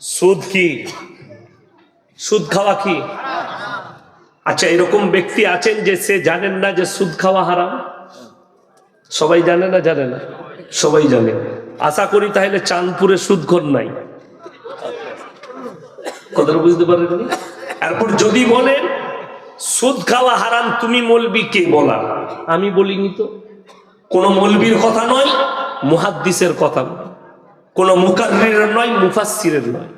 সুদ কি? সুদ খাওয়া কি? আচ্ছা এরকম ব্যক্তি আছেন যে সে জানেন না যে সুদ খাওয়া হারাম? সবাই জানে না জানে না? সবাই জানে। আশা করি তাহলে চাঁদপুরে সুদখোর নাই। কথাটা বুঝতে পারেননি এরপর যদি বলেন সুদ খাওয়া হারাম তুমি মলবি কে বলা আমি বলিনি তো। কোন মলবির কথা নয় মুহাদ্দিসের কথা। কোন মুকাররির নয়, মুফাসসিরের নয়।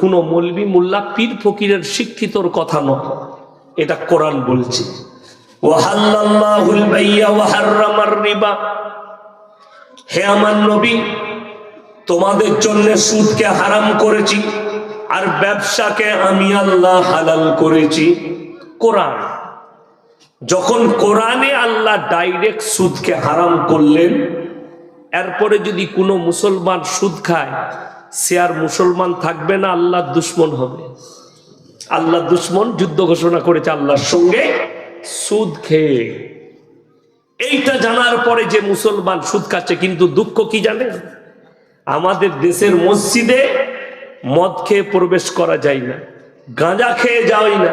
কোন মলবি মোল্লা পীর ফকিরের শিক্ষিতর কথা নয়। এটা কোরআন বলছে। হে আমার নবী, তোমাদের জন্য সুদকে হারাম করেছি আর ব্যবসাকে আমি আল্লাহ হালাল করেছি। কোরআন। যখন কোরআনে আল্লাহ ডাইরেক্ট সুদকে হারাম করলেন এরপরে যদি কোনো মুসলমান সুদ খায়, সে আর মুসলমান থাকবে না আল্লাহ দুশ্মন হবে। আল্লাহ দুশ্মন যুদ্ধ ঘোষণা করেছে আল্লাহর সঙ্গে সুদ খেয়ে। এইটা জানার পরে যে মুসলমান সুদ খাচ্ছে, কিন্তু দুঃখ কি জানে? আমাদের দেশের মসজিদে মদ খেয়ে প্রবেশ করা যায় না, গাঁজা খেয়ে যাওয়াই না,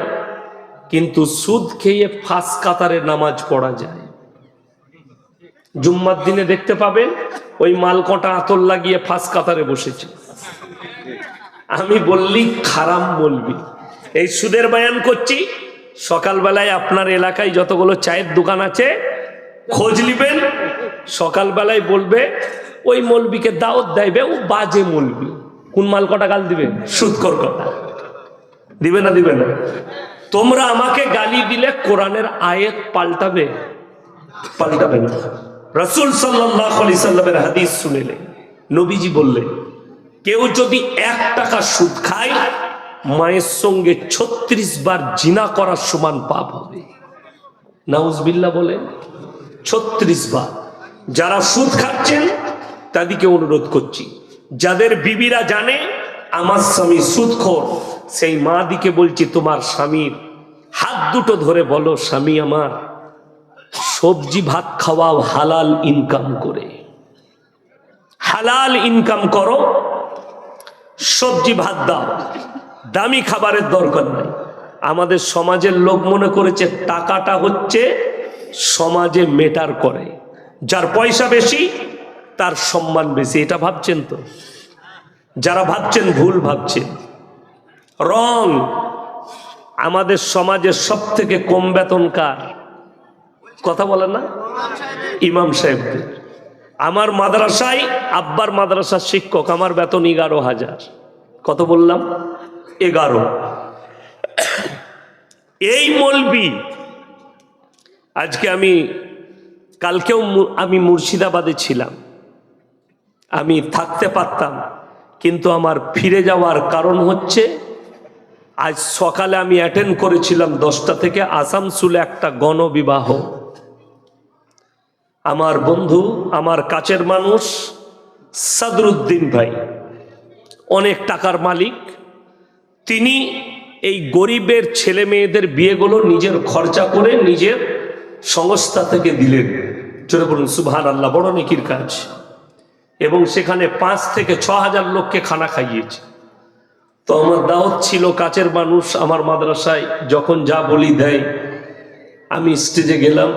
কিন্তু সুদ খেয়ে ফাঁস কাতারে নামাজ পড়া যায়। জুম্মার দিনে দেখতে পাবেন, ওই মালকটা আতর লাগিয়ে ফাঁস কাতারে বসেছে। আমি বললি খারাপ বলবি। এই সুদের বায়ান করছি, সকালবেলায় আপনার এলাকায় যতগুলো চায়ের দোকান আছে, খোঁজ নিবেন, সকালবেলায় বলবে, ওই মলবিকে দাওয়াত দেবে ও বাজে মলবি। কোন মাল কটা গাল দিবে? সুদকর কথা। দিবে না দিবে না। তোমরা আমাকে গালি দিলে কোরআনের আয়াত পাল্টাবে? পাল্টাবে না। রসুল সাল্লামের হাদিস শুনিলে, নবীজি বললেন কেউ যদি এক টাকা সুদ খায়, মায়ের সঙ্গে ছত্রিশ বার জিনা করার সমান পাপ হবে। নাউজবিল্লা বলেন ছত্রিশ বার। যারা সুদ খাচ্ছেন, তাদেরকে অনুরোধ করছি, যাদের বিবিরা জানে, আমার স্বামী সুদখোর, সেই মা দিকে বলছি, তোমার স্বামীর হাত দুটো ধরে বলো, স্বামী আমার। সবজি ভাত খাওয়াও হালাল ইনকাম করে। হালাল ইনকাম করো, সবজি ভাত দাও, দামি খাবারের দরকার নাই। আমাদের সমাজের লোক মনে করেছে টাকাটা হচ্ছে সমাজে মেটার করে। যার পয়সা বেশি, তার সম্মান বেশি, এটা ভাবছেন তো? যারা ভাবছেন ভুল ভাবছেন। রং আমাদের সমাজের সব থেকে কম বেতন কার কথা বলে না? ইমাম সাহেবদের। আমার মাদ্রাসায় আব্বার মাদ্রাসার শিক্ষক, আমার বেতন এগারো হাজার। কত বললাম? এগারো। এই মলবি, আজকে আমি, কালকেও আমি মুর্শিদাবাদে ছিলাম। আমি থাকতে পারতাম, কিন্তু আমার ফিরে যাওয়ার কারণ হচ্ছে, আজ সকালে আমি অ্যাটেন্ড করেছিলাম দশটা থেকে আসামসুলে একটা গণবিবাহ। আমার বন্ধু, আমার কাছের মানুষ, সাদরুদ্দিন ভাই। অনেক টাকার মালিক। তিনি এই গরিবের ছেলে মেয়েদের বিয়েগুলো নিজের খরচা করে নিজের সংস্থা থেকে দিলেন। চলে বলুন সুবহান আল্লাহ বড় নেকির কাজ। এবং সেখানে পাঁচ থেকে ছ হাজার লোককে খানা খাইয়েছে। তো আমার দাওয়াত ছিল, কাছের মানুষ আমার মাদ্রাসায় যখন যা বলি দেয়, আমি স্টেজে গেলাম।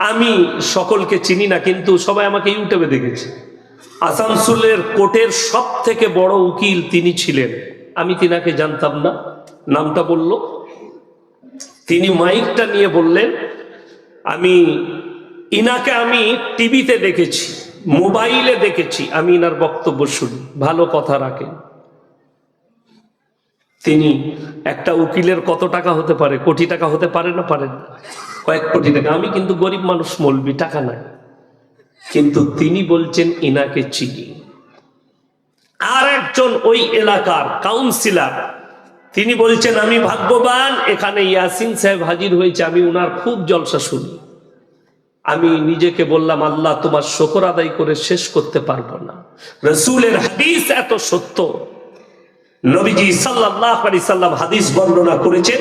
আমি সকলকে চিনি না, কিন্তু সবাই আমাকে ইউটিউবে দেখেছে। আসানসোলের কোর্টের সব থেকে বড় উকিল তিনি ছিলেন। আমি তিনাকে জানতাম না, নামটা বলল। তিনি মাইকটা নিয়ে বললেন, আমি, ইনাকে আমি টিভিতে দেখেছি, মোবাইলে দেখেছি, আমি ইনার বক্তব্য শুনি, ভালো কথা রাখেন। তিনি একটা উকিলের কত টাকা হতে পারে? কোটি টাকা হতে পারে না পারে? না কয়েক কোটি টাকা। আমি কিন্তু গরিব মানুষ, মলবি, টাকা নাই। কিন্তু তিনি বলছেন, ইনাকে চিনি। আর একজন ওই এলাকার কাউন্সিলর তিনি বলছেন, আমি ভাগ্যবান, এখানে ইয়াসিন সাহেব হাজির হয়েছে, আমি উনার খুব জলসা শুনি। আমি নিজেকে বললাম, আল্লাহ তোমার শকর আদায় করে শেষ করতে পারব না। রসুলের হাদিস এত সত্য। নবীজি সাল্লাহ আলি সাল্লাম হাদিস বর্ণনা করেছেন,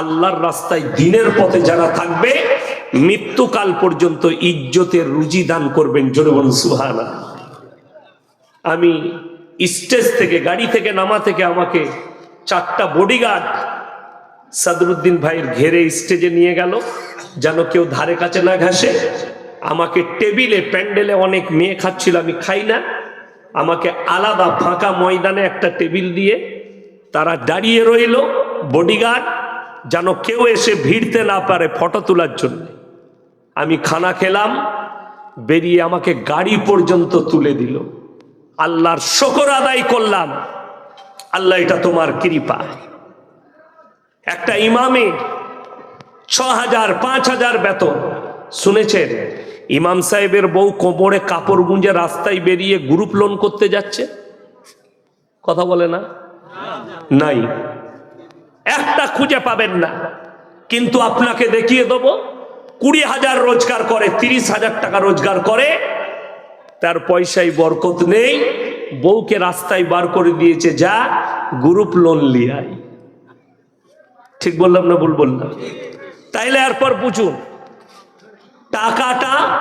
আল্লাহর রাস্তায় দিনের পথে যারা থাকবে, মৃত্যুকাল পর্যন্ত ইজ্জতের রুজি দান করবেন। বলুন সুহানা আমি স্টেজ থেকে, গাড়ি থেকে, নামা থেকে আমাকে চারটা বডিগার্ড সাদরুদ্দিন ভাইয়ের ঘেরে স্টেজে নিয়ে গেল, যেন কেউ ধারে কাছে না ঘাসে। আমাকে টেবিলে, প্যান্ডেলে অনেক মেয়ে খাচ্ছিল, আমি খাই না। আমাকে আলাদা ফাঁকা ময়দানে একটা টেবিল দিয়ে তারা দাঁড়িয়ে রইল বডিগার্ড যেন কেউ এসে ভিড়তে না পারে ফটো তোলার জন্য। আমি খানা খেলাম, বেরিয়ে আমাকে গাড়ি পর্যন্ত তুলে দিল। আল্লাহর শকর আদায় করলাম, আল্লাহ এটা তোমার কৃপা। একটা ইমামে ছ হাজার, পাঁচ হাজার বেতন, শুনেছেন? ইমাম সাহেবের বউ কোমরে কাপড় গুঁজে রাস্তায় বেরিয়ে গ্রুপ লোন করতে যাচ্ছে? কথা বলে না? নাই। একটা খুঁজে পাবেন না। কিন্তু আপনাকে দেখিয়ে দেবো, কুড়ি হাজার রোজগার করে, তিরিশ হাজার টাকা রোজগার করে, তার পয়সায় বরকত নেই, বউকে রাস্তায় বার করে দিয়েছে, যা, গ্রুপ লোন লিয়াই ঠিক বললাম না ভুল বললাম? তাইলে এরপর বুঝুন, টাকাটা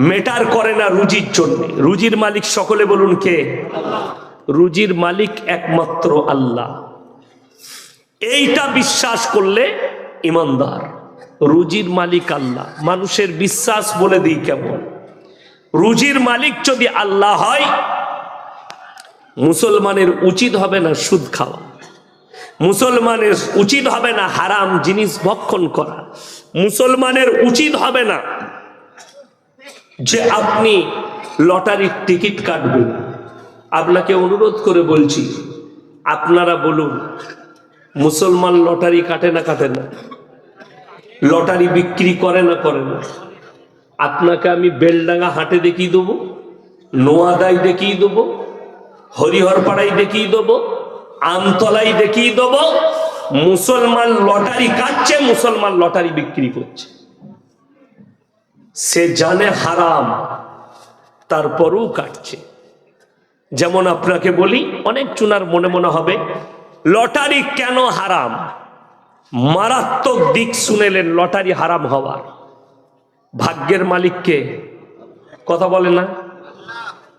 মেটার করে না রুজির জন্য। রুজির মালিক সকলে বলুন কে? রুজির মালিক একমাত্র আল্লাহ। এইটা বিশ্বাস করলে ইমানদার। রুজির মালিক আল্লাহ। মানুষের বিশ্বাস বলে দিই কেমন? রুজির মালিক যদি আল্লাহ হয়, মুসলমানের উচিত হবে না সুদ খাওয়া। মুসলমানের উচিত হবে না হারাম জিনিস ভক্ষণ করা। মুসলমানের উচিত হবে না যে আপনি লটারির টিকিট কাটবেন। আপনাকে অনুরোধ করে বলছি, আপনারা বলুন, মুসলমান লটারি কাটে না কাটে না? লটারি বিক্রি করে না করে না? আপনাকে আমি বেলডাঙ্গা হাটে দেখিয়ে দেবো নোয়াদাই দেখিয়ে দেবো, হরিহরপাড়ায় দেখিয়ে দেবো, আমতলায় দেখিয়ে দেবো, মুসলমান লটারি কাটছে, মুসলমান লটারি বিক্রি করছে। সে জানে হারাম, তারপরও কাটছে। যেমন আপনাকে বলি, অনেক চুনার মনে মনে হবে, লটারি কেন হারাম? মারাত্মক দিক শুনেলেন, লটারি হারাম হওয়ার। ভাগ্যের মালিককে কথা বলে না?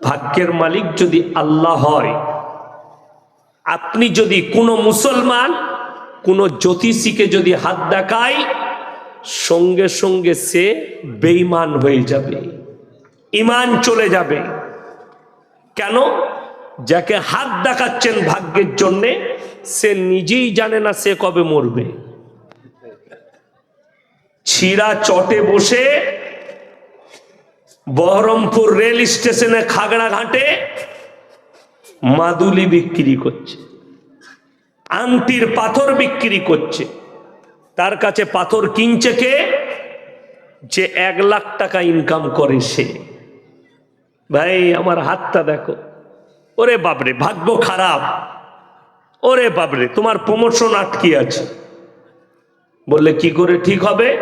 ভাগ্যের মালিক যদি আল্লাহ হয়, আপনি যদি কোনো মুসলমান, কোনো জ্যোতিষীকে যদি হাত দেখায় সঙ্গে সঙ্গে সে বেইমান হয়ে যাবে। ইমান চলে যাবে। কেন? যাকে হাত দেখাচ্ছেন ভাগ্যের জন্যে, সে নিজেই জানে না সে কবে মরবে। ছিঁড়া চটে বসে বহরমপুর রেল স্টেশনে খাগড়া ঘাটে মাদুলি বিক্রি করছে, আংটির পাথর বিক্রি করছে। তার কাছে পাথর কিনছে কে? যে এক লাখ টাকা ইনকাম করে সে। ভাই, আমার হাতটা দেখো। ওরে বাবরে ভাগ্য খারাপ। ওরে বাবরে তোমার প্রমোশন আটকে আছে। বললে, কি করে ঠিক হবে?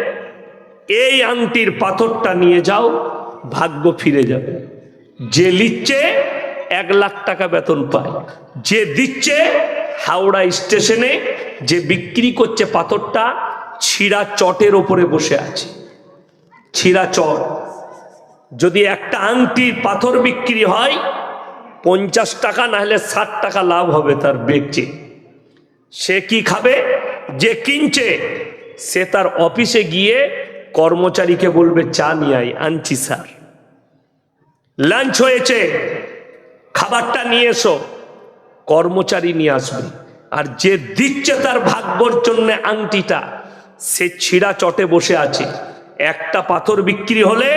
এই আংটির পাথরটা নিয়ে যাও, ভাগ্য ফিরে যাবে। যে লিচ্ছে, এক লাখ টাকা বেতন পায়। যে দিচ্ছে হাওড়া স্টেশনে যে বিক্রি করছে পাথরটা, ছিঁড়া চটের ওপরে বসে আছে। ছিঁড়া চট। যদি একটা আংটির পাথর বিক্রি হয়, পঞ্চাশ টাকা না হলে ষাট টাকা লাভ হবে তার বেচে। সে কি খাবে? যে কিনছে, সে তার অফিসে গিয়ে কর্মচারীকে বলবে, চা নিয়ে আই আনছি স্যার। লাঞ্চ হয়েছে। খাবারটা নিয়ে এসো। কর্মচারী নিয়ে আসবে। আর যে দিচ্ছে তার ভাগ্যর জন্য আংটিটা, সে ছিঁড়া চটে বসে আছে। একটা পাথর বিক্রি হলে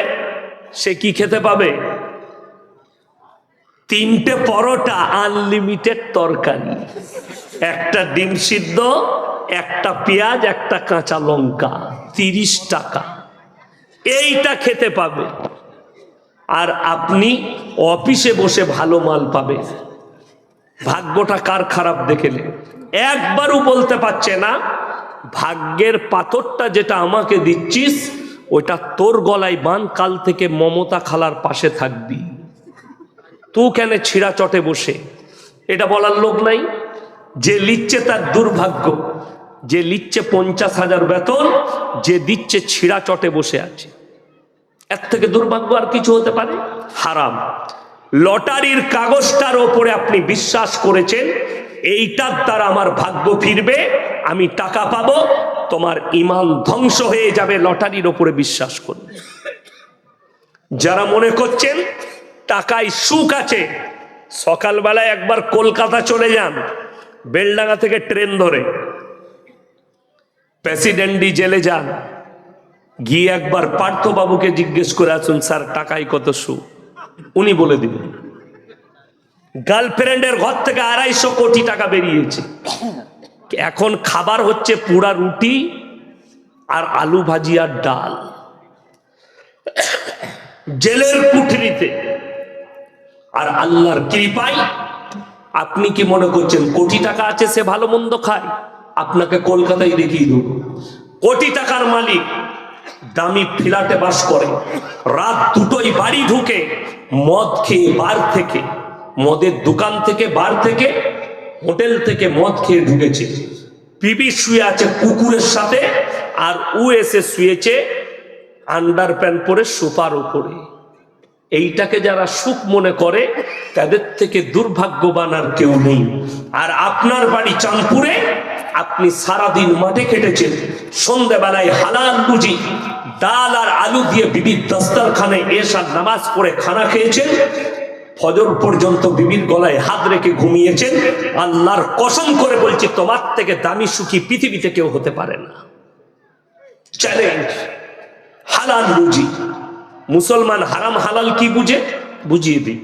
সে কি খেতে পাবে? তিনটে পরোটা আনলিমিটেড তরকারি। একটা ডিম সিদ্ধ, একটা পেঁয়াজ, একটা কাঁচা লঙ্কা, তিরিশ টাকা। এইটা খেতে পাবে। আর আপনি অফিসে বসে ভালো মাল পাবে ভাগ্যটা কার খারাপ দেখেলে একবারও বলতে পারছে না, ভাগ্যের পাথরটা যেটা আমাকে দিচ্ছিস ওটা তোর গলায় বান, কাল থেকে মমতা খালার পাশে থাকবি। তু কেন ছিঁড়া চটে বসে? এটা বলার লোক নাই। যে লিচ্ছে তার দুর্ভাগ্য, যে লিচ্ছে পঞ্চাশ হাজার বেতন, যে দিচ্ছে ছিঁড়া চটে বসে আছে। এর থেকে দুর্ভাগ্য আর কিছু হতে পারে? হারাম। লটারির কাগজটার ওপরে আপনি বিশ্বাস করেছেন, এইটার দ্বারা আমার ভাগ্য ফিরবে, আমি টাকা পাব, তোমার ইমান ধ্বংস হয়ে যাবে, লটারির ওপরে বিশ্বাস করবে। যারা মনে করছেন টাকায় সুখ আছে, সকালবেলায় একবার কলকাতা চলে যান, বেলডাঙ্গা থেকে ট্রেন ধরে, প্রেসিডেন্টই জেলে যান, গিয়ে একবার পার্থবাবুকে জিজ্ঞেস করে আসুন, স্যার, টাকায় কত সুখ? উনি বলে দিবেন গার্লফ্রেন্ডের ঘর থেকে আড়াইশো কোটি টাকা বেরিয়েছে। এখন খাবার হচ্ছে পুরা রুটি আর আলু ভাজি আর ডাল। জেলের কুঠরিতে আর আল্লাহর কৃপায় আপনি কি মনে করছেন কোটি টাকা আছে সে ভালো মন্দ খায়? আপনাকে কলকাতায় দেখিয়ে দেব। কোটি টাকার মালিক দামি ফ্ল্যাটে বাস করে, রাত দুটোই বাড়ি ঢুকে মদ খেয়ে বার থেকে, মদের দোকান থেকে বার থেকে, হোটেল থেকে মদ খেয়ে ঢুকেছে। পিবি শুয়ে আছে কুকুরের সাথে আর উ এসে শুয়েছে আন্ডার প্যান্ট পরে সোফার উপরে। এইটাকে যারা সুখ মনে করে, তাদের থেকে দুর্ভাগ্যবান আর কেউ নেই। আর আপনার বাড়ি চাঁদপুরে আপনি সারাদিন মাঠে কেটেছেন সন্ধ্যাবেলায় হালাল বুঝি ডাল আর আলু দিয়ে বিবির দস্তারখানে এসার নামাজ পড়ে খানা খেয়েছেন, ফজর পর্যন্ত বিবির গলায় হাত রেখে ঘুমিয়েছেন, আল্লাহর কসম করে বলছি তোমার থেকে দামি সুখী পৃথিবীতে কেউ হতে পারে না। চ্যালেঞ্জ হালাল বুঝি মুসলমান হারাম হালাল কি বুঝে? বুঝিয়ে দিই।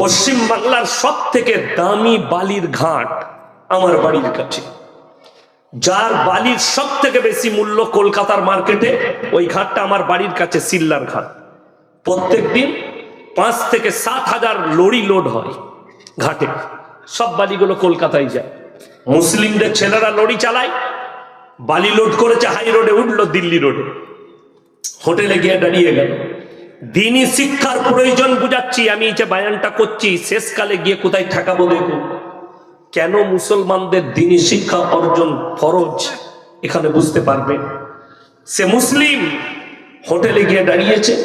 পশ্চিম বাংলার সব থেকে দামি বালির ঘাট আমার বাড়ির কাছে। যার বালির সব থেকে বেশি মূল্য কলকাতার মার্কেটে, ওই ঘাটটা আমার বাড়ির কাছে সিল্লার ঘাট। প্রত্যেক দিন পাঁচ থেকে সাত হাজার লরি লোড হয় ঘাটে। সব বালিগুলো কলকাতায় যায়। মুসলিমদের ছেলেরা লরি চালায়, বালি লোড করেছে হাই রোডে, উঠল দিল্লি রোডে। হোটেলে গিয়ে দাঁড়িয়ে গেল। দিনই শিক্ষার প্রয়োজন বুঝাচ্ছি, আমি যে বায়ানটা করছি, শেষকালে গিয়ে কোথায় ঠেকাবো দেখো কেন মুসলমানদের দিনই শিক্ষা অর্জন ফরজ? এখানে বুঝতে পারবে। সে মুসলিম হোটেলে গিয়ে দাঁড়িয়েছে,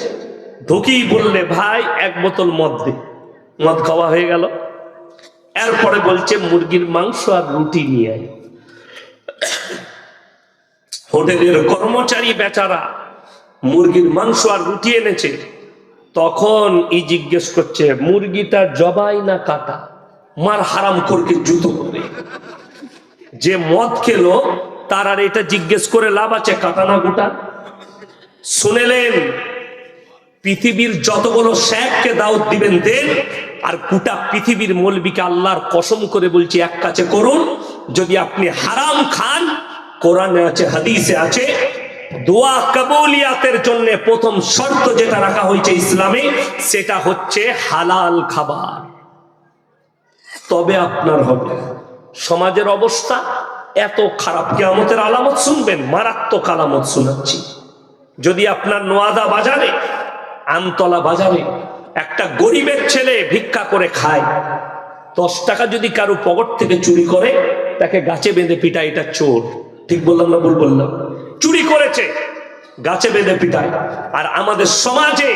ঢুকেই বললে, ভাই, এক বোতল মদ দে। মদ খাওয়া হয়ে গেল। এরপরে বলছে, মুরগির মাংস আর রুটি নিয়ে আয়। হোটেলের কর্মচারী বেচারা মুরগির মাংস আর রুটি এনেছে। তখন ই জিজ্ঞেস করছে, মুরগিটা জবাই না কাটা? মার হারাম করকে জুতো করে যে মদ খেলো, তার আর এটা জিজ্ঞেস করে লাভ আছে, কাটা না গোটা? শুনেলেন, পৃথিবীর যতগুলো শেখকে দাউদ দিবেন, দেন আর গোটা পৃথিবীর মলবিকে আল্লাহর কসম করে বলছি, এক কাছে করুন, যদি আপনি হারাম খান, কোরআনে আছে, হাদিসে আছে, দোয়া কবুলিয়াতের জন্য প্রথম শর্ত যেটা রাখা হয়েছে ইসলামে, সেটা হচ্ছে হালাল খাবার। তবে আপনার হবে। সমাজের অবস্থা এত খারাপ। কেয়ামতের আলামত শুনবেন, মারাত্মক আলামত শোনাচ্ছি। যদি আপনার নোয়াদা বাজারে, আমতলা বাজারে একটা গরিবের ছেলে ভিক্ষা করে খায়, দশ টাকা যদি কারও পকেট থেকে চুরি করে, তাকে গাছে বেঁধে পিটা এটা চোর। ঠিক বললাম না ভুল বললাম? চুরি করেছে, গাছে বেঁধে পিটায়। আর আমাদের সমাজে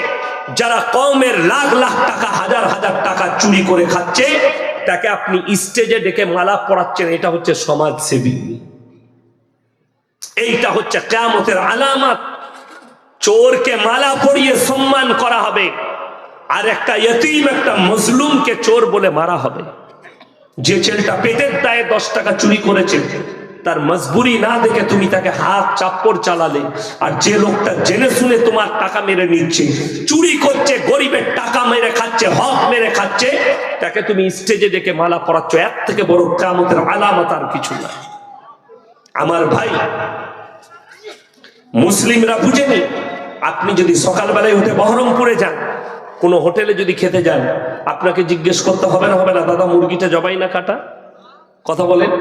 যারা কমের লাখ লাখ টাকা, হাজার হাজার টাকা চুরি করে খাচ্ছে তাকে আপনি স্টেজে ডেকে মালা পড়াচ্ছেন এটা হচ্ছে সমাজসেবী এইটা হচ্ছে কেয়ামতের আলামত। চোরকে মালা পরিয়ে সম্মান করা হবে, আর একটা ইয়তিম, একটা মজলুমকে চোর বলে মারা হবে। যে ছেলেটা পেটের দায়ে দশ টাকা চুরি করেছে তার মজবুরি না দেখে তুমি তাকে হাত চাপ্পর চালালে। আর যে লোকটা জেনে শুনে তোমার টাকা মেরে নিচ্ছে, চুরি করছে, গরিবের টাকা মেরে খাচ্ছে, হক মেরে খাচ্ছে, তাকে তুমি স্টেজে ডেকে মালা পরাচ্ছ। এর থেকে বড় কামতের আলামত আর কিছু না। আমার ভাই, মুসলিমরা বুঝেনি, আপনি যদি সকালবেলায় উঠে বহরমপুরে যান, কোনো হোটেলে যদি খেতে যান, আপনাকে জিজ্ঞেস করতে হবে না হবে না, দাদা মুরগিটা জবাই না কাটা? কথা বলেন।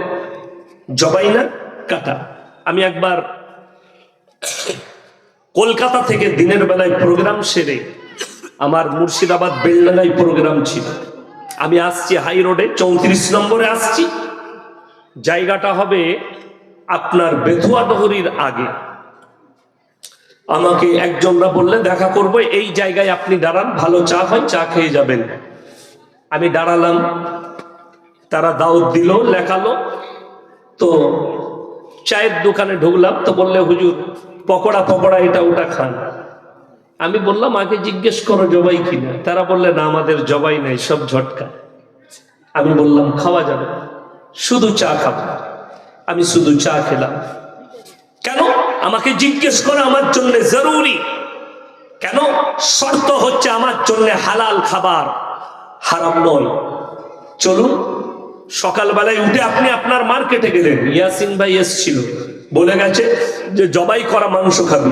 জবাই না কাটা আমি একবার কলকাতা থেকে দিনের বেলায় প্রোগ্রাম সেরে আমার মুর্শিদাবাদ বেলডাঙ্গায় প্রোগ্রাম ছিল। আমি আসছি হাই রোডে চৌত্রিশ নম্বরে আসছি। জায়গাটা হবে আপনার বেথুয়া ডহরির আগে। আমাকে একজনরা বললে, দেখা করব, এই জায়গায় আপনি দাঁড়ান, ভালো চা হয়, চা খেয়ে যাবেন। আমি দাঁড়ালাম, তারা দাওয়াত দিল, লেখালো তো চায়ের দোকানে ঢুকলাম তো বললে, হুজুর, পকোড়া পকোড়া, এটা ওটা খান। আমি বললাম, আগে জিজ্ঞেস করো জবাই কিনা? তারা বললে, না, আমাদের জবাই নাই, সব ঝটকা। আমি বললাম, খাওয়া যাবে, শুধু চা খাব। আমি শুধু চা খেলাম। কেন? আমাকে জিজ্ঞেস করা আমার জন্য জরুরি। কেন? শর্ত হচ্ছে আমার জন্য হালাল খাবার, হারাম নয়। চলুন সকালবেলায় উঠে আপনি আপনার মার্কেটে গেলেন। ইয়াসিন ভাই এসছিল। বলে গেছে যে জবাই করা মাংস খাবি।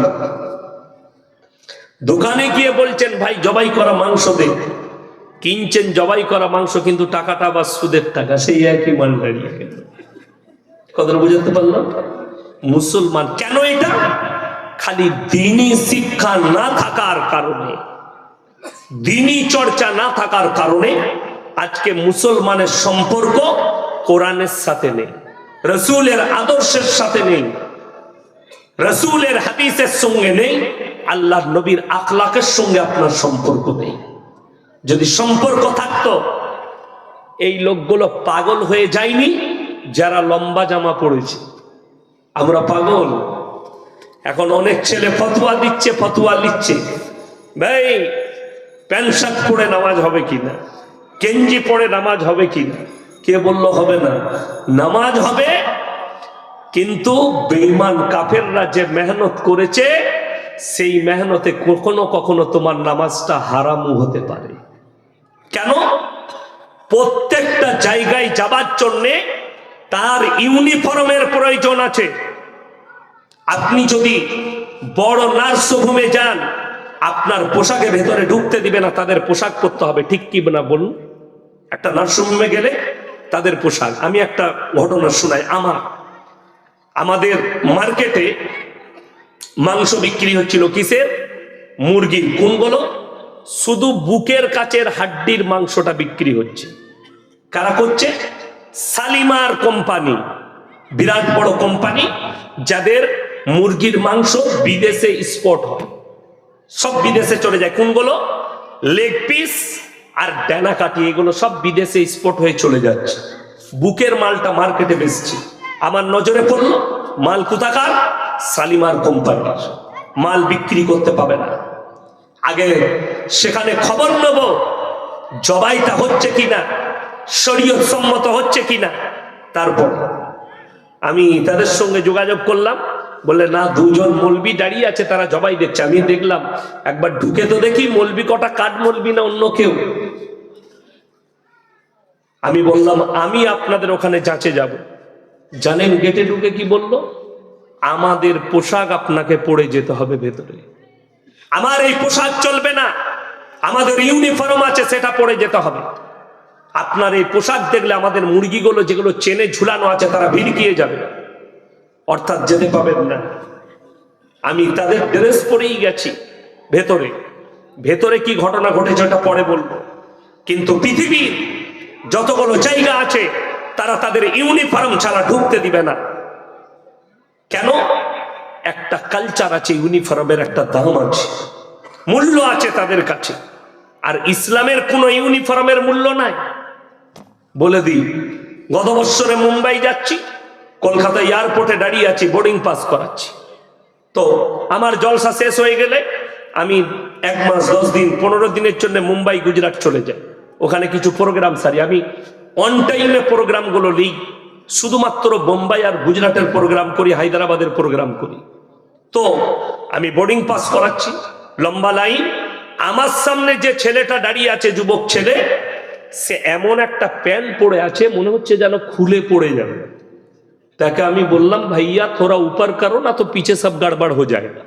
দোকানে গিয়ে বলছেন ভাই জবাই করা মাংস দে। কিনছেন জবাই করা মাংস কিন্তু টাকাটা আবার সুদের টাকা। সেই একই মান দাঁড়িয়ে কথাটা বুঝাতে পারলাম? মুসলমান কেন এটা? খালি দিনই শিক্ষা না থাকার কারণে দিনই চর্চা না থাকার কারণে আজকে মুসলমানের সম্পর্ক কোরআনের সাথে নেই, রসুলের আদর্শের সাথে নেই, রসুলের হাদিসের সঙ্গে নেই আল্লাহ নবীর আখলাকের সঙ্গে আপনার সম্পর্ক নেই। যদি সম্পর্ক থাকতো, এই লোকগুলো পাগল হয়ে যায়নি যারা লম্বা জামা পড়েছে আমরা পাগল। এখন অনেক ছেলে ফতুয়া দিচ্ছে, ফতুয়া লিখছে। ভাই, প্যান্ট শার্ট পরে নামাজ হবে কিনা? গেঞ্জি পরে নামাজ হবে কি কে বলল হবে না? নামাজ হবে, কিন্তু বেঈমান কাফেররা যে মেহনত করেছে, সেই মেহনতে কখনো কখনো তোমার নামাজটা হারামও হতে পারে। কেন? প্রত্যেকটা জায়গায় যাবার জন্যে তার ইউনিফর্মের প্রয়োজন আছে। আপনি যদি বড় নার্সভূমে যান, আপনার পোশাকের ভেতরে ঢুকতে দিবে না, তাদের পোশাক পরতে হবে, ঠিক কি না বলুন? একটা নার্সিংহোমে গেলে তাদের পোশাক। আমি একটা ঘটনা শোনাই। আমার, আমাদের মার্কেটে মাংস বিক্রি হচ্ছিল কিসের? মুরগির। কোনগুলো শুধু বুকের কাছের হাড্ডির মাংসটা বিক্রি হচ্ছে। কারা করছে? সালিমার কোম্পানি। বিরাট বড় কোম্পানি, যাদের মুরগির মাংস বিদেশে স্পট হয়। সব বিদেশে চলে যায়। কোনগুলো লেগ পিস আর ডানা কাটি এগুলো সব বিদেশে স্পট হয়ে চলে যাচ্ছে। বুকের মালটা মার্কেটে বেচছি। আমার নজরে পড়ল, মাল কোথাকার? সালিমার কোম্পানির মাল বিক্রি করতে পাবে না। আগে সেখানে খবর নেব, জবাইটা হচ্ছে কিনা, শরীয়ত সম্মত হচ্ছে কিনা। তারপর আমি তাদের সঙ্গে যোগাযোগ করলাম। বললে, না, দুজন মলবি দাঁড়িয়ে আছে, তারা জবাই দেখছে। আমি দেখলাম, একবার ঢুকে তো দেখি মলবি কটা কাঠ মলবি না অন্য কেউ। আমি বললাম, আমি আপনাদের ওখানে যাচে যাব। জানেন গেটে ঢুকে কি বলল? আমাদের পোশাক আপনাকে পরে যেতে হবে ভেতরে। আমার এই পোশাক চলবে না। আমাদের ইউনিফর্ম আছে, সেটা পরে যেতে হবে। আপনার এই পোশাক দেখলে আমাদের মুরগিগুলো যেগুলো চেনে ঝুলানো আছে, তারা ভিড়কিয়ে যাবে। অর্থাৎ যেতে পাবেন না। আমি তাদের ড্রেস পরেই গেছি, ভেতরে। ভেতরে কি ঘটনা ঘটেছে ওটা পরে বলব। কিন্তু পৃথিবীর যতগুলো জায়গা আছে, তারা তাদের ইউনিফর্ম ছাড়া ঢুকতে দিবে না। কেন? একটা কালচার আছে ইউনিফর্মের একটা দাম আছে। মূল্য আছে তাদের কাছে। আর ইসলামের কোনো ইউনিফর্মের মূল্য নাই। বলে দিই, গত বৎসরে মুম্বাই যাচ্ছি কলকাতা এয়ারপোর্টে দাঁড়িয়ে আছি বোর্ডিং পাস করাচ্ছি। তো আমার জলসা শেষ হয়ে গেলে আমি এক মাস, দশ দিন, পনেরো দিনের জন্য মুম্বাই, গুজরাট চলে যাই। ওখানে কিছু প্রোগ্রাম সারি। আমি অন টাইমে প্রোগ্রামগুলো লিই। শুধুমাত্র বোম্বাই আর গুজরাটের প্রোগ্রাম করি, হায়দ্রাবাদের প্রোগ্রাম করি। তো আমি বোর্ডিং পাস করাচ্ছি, লম্বা লাইন আমার সামনে যে ছেলেটা দাঁড়িয়ে আছে, যুবক ছেলে, সে এমন একটা প্যান্ট পরে আছে, মনে হচ্ছে যেন খুলে পড়ে যাবে। তাকে আমি বললাম भैया थोड़ा ऊपर करो ना तो पीछे सब गड़बड़ हो जाएगा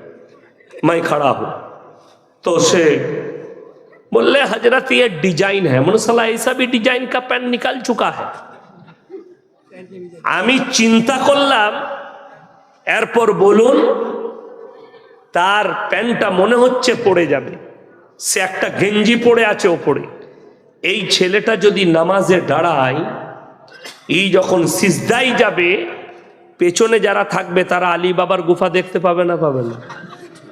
मैं खड़ा हूं तो से बोले हजरत ये डिजाइन है मन साला ऐसा भी डिजाइन का पैंट निकाल चुका है আমি চিন্তা করলাম এরপর বলুন তার প্যান্টটা মনে হচ্ছে পড়ে যাবে সে একটা গেঞ্জি পড়ে আছে ওপরে এই ছেলেটা যদি নামাজে দাঁড়ায় এই যখন সিজদাই যাবে পেছনে যারা থাকবে, তারা আলী বাবার গুফা দেখতে পাবে না পাবে না?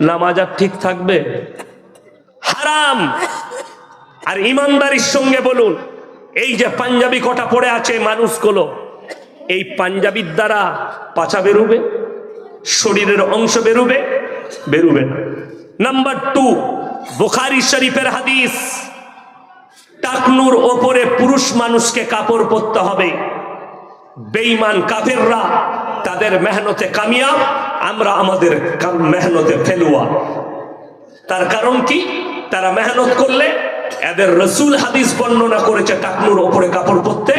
নামাজ আর ঠিক থাকবে? হারাম! আর ইমানদারির সঙ্গে বলুন, এই যে পাঞ্জাবি কটা পড়ে আছে মানুষগুলো, এই পাঞ্জাবির দ্বারা পাছা বেরোবে? শরীরের অংশ বেরোবে? বেরোবে না। নাম্বার টু বুখারি শরীফের হাদিস, টাকনুর ওপরে পুরুষ মানুষকে কাপড় পরতে হবে। বেঈমান কাফেররা তাদের মেহনতে কামিয়াব, আমরা আমাদের মেহনতে ফেলুয়া। তার কারণ কি? তারা মেহনত করলে এদের রসুল হাদিস বর্ণনা করেছে টাকনুর ওপরে কাপড় পরতে,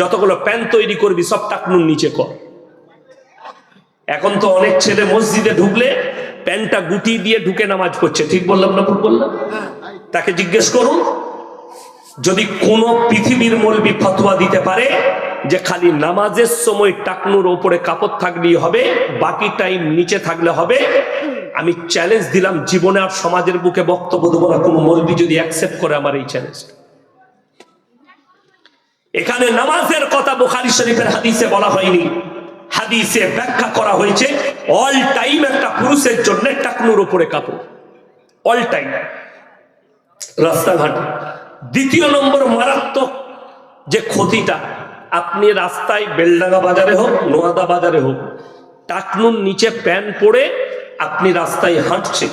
যতগুলো প্যান্ট তৈরি করবি সব টাকনুর নিচে কর। এখন তো অনেক ছেলে মসজিদে ঢুকলে প্যান্টটা গুটি দিয়ে ঢুকে নামাজ পড়ছে। ঠিক বললাম না ভুল বললাম? তাকে জিজ্ঞেস করুন, যদি কোন পৃথিবীর মলবি ফতোয়া দিতে পারে যে খালি নামাজের সময় টাকনুর ওপরে কাপড় থাকলেই হবে, বাকি টাইম নিচে থাকলে হবে। আমি চ্যালেঞ্জ দিলাম, জীবনে আর সমাজের বুকে বক্তব্য দেবো না, কোনো মলবি যদি অ্যাকসেপ্ট করে আমার এই চ্যালেঞ্জ এখানে নামাজের কথা বুখারি শরীফের হাদিসে বলা হয়নি। হাদিসে ব্যাখ্যা করা হয়েছে অল টাইম একটা পুরুষের জন্য টাকনুর উপরে কাপড়। অল টাইম রাস্তাঘাট। দ্বিতীয় নম্বর মারাত্মক যে ক্ষতিটা আপনি রাস্তায় বেলডাঙ্গা বাজারে হোক, নোয়াদা বাজারে হোক, টাকনুর নিচে প্যান পরে আপনি রাস্তায় হাঁটছেন।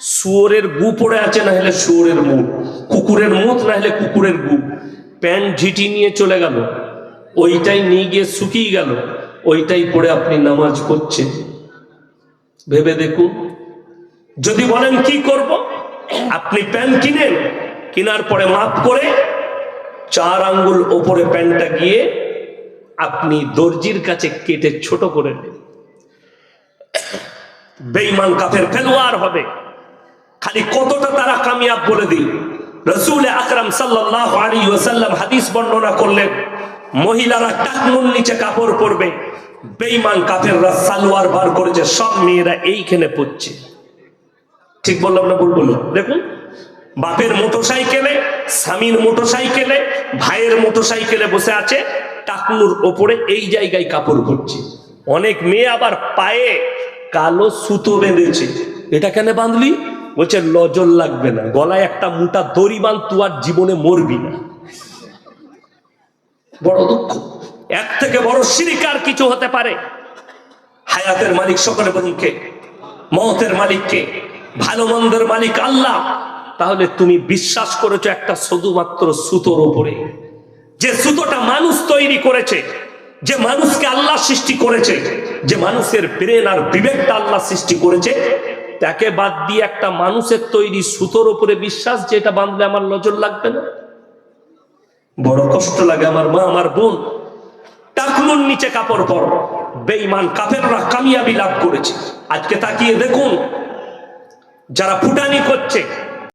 শুয়োরের গু পড়ে আছে, না হলে শুয়োরের মুখ। কুকুরের মুখ, না হলে কুকুরের গু। প্যান্ট ঝিটি নিয়ে চলে গেল। ওইটাই নিয়ে গিয়ে শুকিয়ে গেল। ওইটাই পড়ে আপনি নামাজ পড়ছেন। ভেবে দেখুন। যদি বলেন, কি করব? আপনি প্যান্ট কিনেন, কেনার পরে মাপ করে চার আঙ্গুল ওপরে প্যান্টটা গিয়ে আপনি দর্জির কাছে কেটে ছোট করে নেন বেইমান কাফের ফেলোয়ার হবে। খালি কতটা তারা কামিয়াব বলে দিন রসুল আকরাম সাল্লাহ আলী ওসাল্লাম হাদিস বর্ণনা করলেন, মহিলারা টাকনুর নিচে কাপড় পরবে বেইমান কাফেররা সালোয়ার বার করেছে, সব মেয়েরা এইখানে পড়ছে ঠিক বললাম না বললাম? দেখুন, বাপের মোটর সাইকেলে স্বামীর মোটরসাইকেলে ভাইয়ের মোটরসাইকেলে বসে আছে, টাকনুর ওপরে এই জায়গায় কাপড় পরছে অনেক মেয়ে আবার পায়ে কালো সুতো বেঁধেছে। এটা কেন বাঁধলি? বলছে লজল লাগবে না, গলায় একটা মোটা দড়ি বাঁধ তু আর জীবনে মরবি না। বড় দুঃখ। এক থেকে বড় সিরিকার কিছু হতে পারে। হায়াতের মালিক সকলে বলুন কে? মহতের মালিক কে? ভালো মন্দের মালিক আল্লাহ। তাহলে তুমি বিশ্বাস করেছ একটা শুধুমাত্র সুতোর ওপরে যে সুতোটা মানুষ তৈরি করেছে, যে মানুষকে আল্লাহ সৃষ্টি করেছে, যে মানুষের ব্রেন আর বিবেকটা আল্লাহ সৃষ্টি করেছে, তাকে বাদ দিয়ে একটা মানুষের তৈরি সুতোর উপরে বিশ্বাস যে এটা বাঁধলে আমার নজর লাগবে না? বড় কষ্ট লাগে আমার মা, আমার বোন। টাকনুর নিচে কাপড় পর। বেঈমান কাফেররা কামিয়াবি লাভ করেছে। আজকে তাকিয়ে দেখুন, যারা ফুটানি করছে